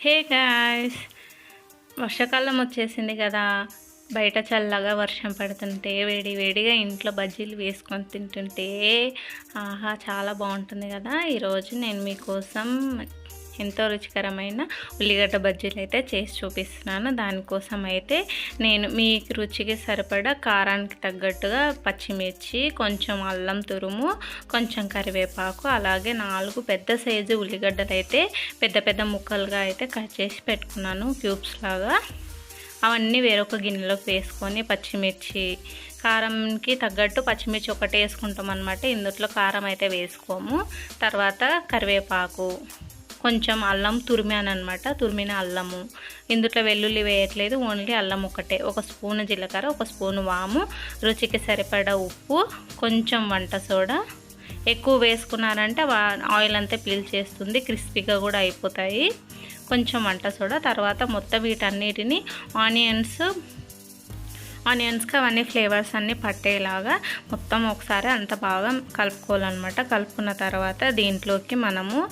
Hey guys వర్షాకాలం వచ్చేసింది కదా. బయట చల్లగా వర్షం పడుతుంటే వేడి వేడిగా ఇంట్లో బజ్జీలు వేసుకొని తింటుంటే ఆహా చాలా బాగుంటుంది కదా. ఈరోజు నేను మీకోసం ఎంతో రుచికరమైన ఉల్లిగడ్డ బజ్జీలు అయితే చేసి చూపిస్తున్నాను. దానికోసం అయితే నేను మీ రుచికి సరిపడా కారానికి తగ్గట్టుగా పచ్చిమిర్చి కొంచెం అల్లం తురుము కొంచెం కరివేపాకు అలాగే నాలుగు పెద్ద సైజు ఉల్లిగడ్డలు అయితే పెద్ద పెద్ద ముక్కలుగా అయితే కట్ చేసి పెట్టుకున్నాను క్యూబ్స్ లాగా. అవన్నీ వేరొక గిన్నెలోకి వేసుకొని పచ్చిమిర్చి కారంకి తగ్గట్టు పచ్చిమిర్చి ఒకటి వేసుకుంటాం అనమాట ఇందులో కారం అయితే వేసుకోము. తర్వాత కరివేపాకు. కొంచెం అల్లం తురిమాను అనమాట తురిమిన అల్లము. ఇందులో వెల్లుల్లి వేయట్లేదు. ఓన్లీ అల్లం ఒకటే ఒక స్పూన్ జీలకర్ర ఒక స్పూన్ వాము. రుచికి సరిపడా ఉప్పు కొంచెం వంట సోడా. ఎక్కువ వేసుకున్నారంటే ఆయిల్ అంతా పీల్చేస్తుంది క్రిస్పీగా కూడా అయిపోతాయి. కొంచెం వంట సోడా. తర్వాత మొత్తం వీటన్నిటిని ఆనియన్స్ ఆనియన్స్కి అవన్నీ ఫ్లేవర్స్ అన్నీ పట్టేలాగా మొత్తం ఒకసారి అంత బాగా కలుపుకోవాలన్నమాట. కలుపుకున్న తర్వాత దీంట్లోకి మనము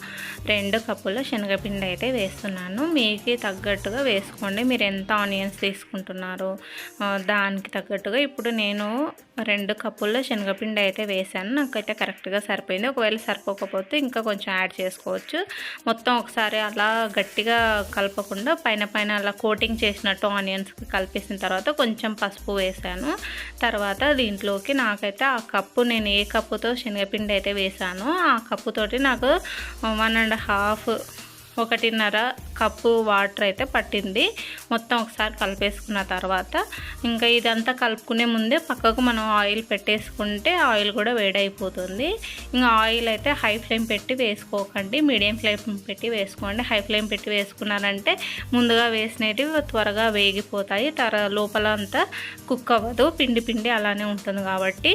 రెండు కప్పుల శనగపిండి అయితే వేస్తున్నాను. మీకు తగ్గట్టుగా వేసుకోండి. మీరు ఎంత ఆనియన్స్ తీసుకుంటున్నారో దానికి తగ్గట్టుగా. ఇప్పుడు నేను రెండు కప్పుల్లో శనగపిండి అయితే వేసాను నాకైతే కరెక్ట్గా సరిపోయింది. ఒకవేళ సరిపోకపోతే ఇంకా కొంచెం యాడ్ చేసుకోవచ్చు. మొత్తం ఒకసారి అలా గట్టిగా కలపకుండా పైన పైన అలా కోటింగ్ చేసినట్టు ఆనియన్స్ కలిపేసిన తర్వాత కొంచెం పసుపు వేసాను. తర్వాత దీంట్లోకి నాకైతే ఆ కప్పు నేను ఏ కప్పుతో శనగపిండి అయితే వేసానో ఆ కప్పుతోటి నాకు వన్ అండ్ హాఫ్ ఒకటిన్నర కప్పు వాటర్ అయితే పట్టింది. మొత్తం ఒకసారి కలిపేసుకున్న తర్వాత ఇంకా ఇదంతా కలుపుకునే ముందే పక్కకు మనం ఆయిల్ పెట్టేసుకుంటే ఆయిల్ కూడా వేడైపోతుంది. ఇంకా ఆయిల్ అయితే హై ఫ్లేమ్ పెట్టి వేసుకోకండి. మీడియం ఫ్లేమ్ పెట్టి వేసుకోండి. హై ఫ్లేమ్ పెట్టి వేసుకున్నారంటే ముందుగా వేసినవి త్వరగా వేగిపోతాయి. తర లోపల అంతా కుక్ అవ్వదు. పిండి పిండి అలానే ఉంటుంది కాబట్టి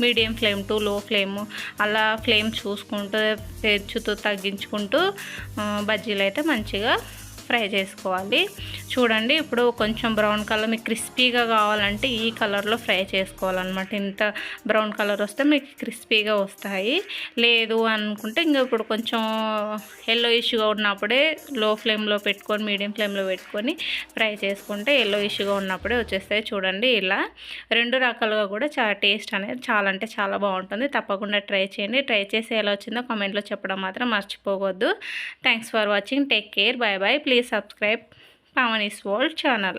medium flame to low flame అలా ఫ్లేమ్ చూసుకుంటూ పెంచుతూ తగ్గించుకుంటూ బజ్జీలు అయితే మంచిగా ఫ్రై చేసుకోవాలి. చూడండి ఇప్పుడు కొంచెం బ్రౌన్ కలర్ మీకు క్రిస్పీగా కావాలంటే ఈ కలర్లో ఫ్రై చేసుకోవాలన్నమాట. ఇంత బ్రౌన్ కలర్ వస్తే మీకు క్రిస్పీగా వస్తాయి. లేదు అనుకుంటే ఇంకా ఇప్పుడు కొంచెం ఎల్లో ఇష్యూగా ఉన్నప్పుడే లో ఫ్లేమ్లో పెట్టుకొని మీడియం ఫ్లేమ్లో పెట్టుకొని ఫ్రై చేసుకుంటే ఎల్లో ఇష్యూగా ఉన్నప్పుడే వచ్చేస్తాయి. చూడండి ఇలా రెండు రకాలుగా కూడా చాలా టేస్ట్ అనేది చాలా అంటే చాలా బాగుంటుంది. తప్పకుండా ట్రై చేయండి. ట్రై చేసి ఎలా వచ్చిందో కామెంట్లో చెప్పడం మాత్రం మర్చిపోవద్దు. Thanks for watching take care bye bye please please subscribe Pavani's world channel